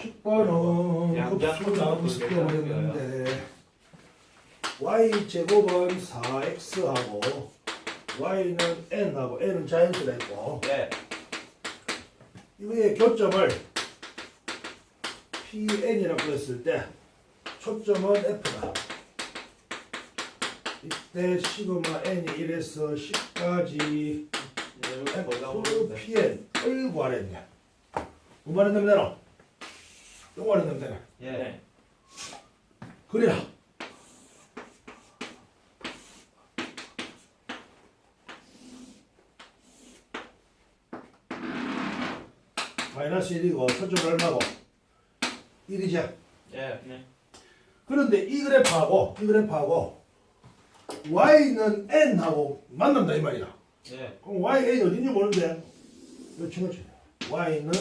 10번은 양자 흡수가 흡수 습격했는데 y 제곱은 4x하고 y는 n하고 n은 자연수라 했고 예. 이거의 교점을 PN이라고 했을 때 초점은 F다. 이때 시그마 N이 1에서 10까지 F PN을 구하랬네. 뭐말했면 되나? 요거 말했면 되나? 예. 그래라. 마이너스 1이고 초점 얼마고? 1이죠. 예. 네. 그런데 이 그래프하고 이 그래프하고 y는 n하고 만난다 이 말이야. 예. 그럼 y n 어딘지 모르는데 이거 친구지. y는.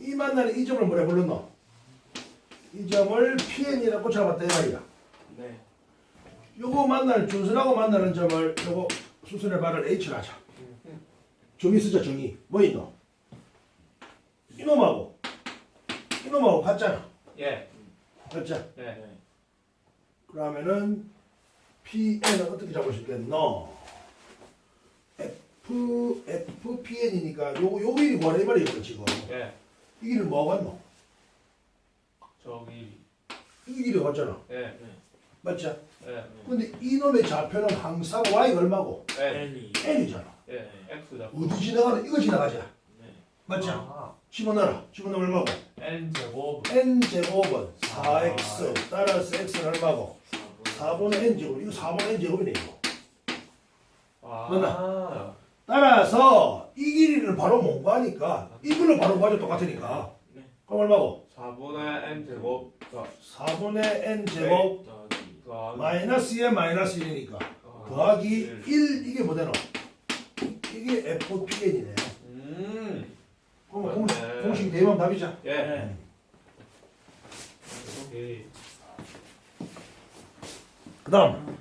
이 만나는 이 점을 뭐라 불렀노? 이 점을 pn이라고 잡았다 이 말이야. 네. 요거 만날 준수하고 만나는 점을 요거 수순의 발을 h로 하자. 정의 쓰자 정의. 뭐 있노? 이놈하고 이놈하고 같잖아. 예. 맞죠? 예. 그러면은 PN은 어떻게 잡을 수 있겠노? F F PN이니까 요거 요 길이 뭐래 이 말이에요 지금 예. 이 길이 뭐가 같노? 저기. 이 길이 같잖아 예. 네. 맞죠? 예. 근데 이놈의 좌표는 항상 Y가 얼마고? 예. N이 N이잖아 예. X다. 어디 지나가는 이거 지나가자 네. 맞죠? 아. 집어넣어라 집어넣으면 얼마고? N 제곱. N 제곱은 4X 따라서 X는 얼마고? 4분의 N 제곱 이거 4분의 N 제곱이네 이거 아. 맞나? 따라서 이 길이를 바로 못 구하니까 이걸로 바로 구하죠 똑같으니까 네. 그럼 얼마고? 4분의 N 제곱. 더. 4분의 n 제곱 더하기. 마이너스에 마이너스 1이니까 더하기 1 이게 뭐되노? 이게 FPN이네 음. 그럼 공식, 네. 공식이 대면 답이죠 예. 오케이. 그 다음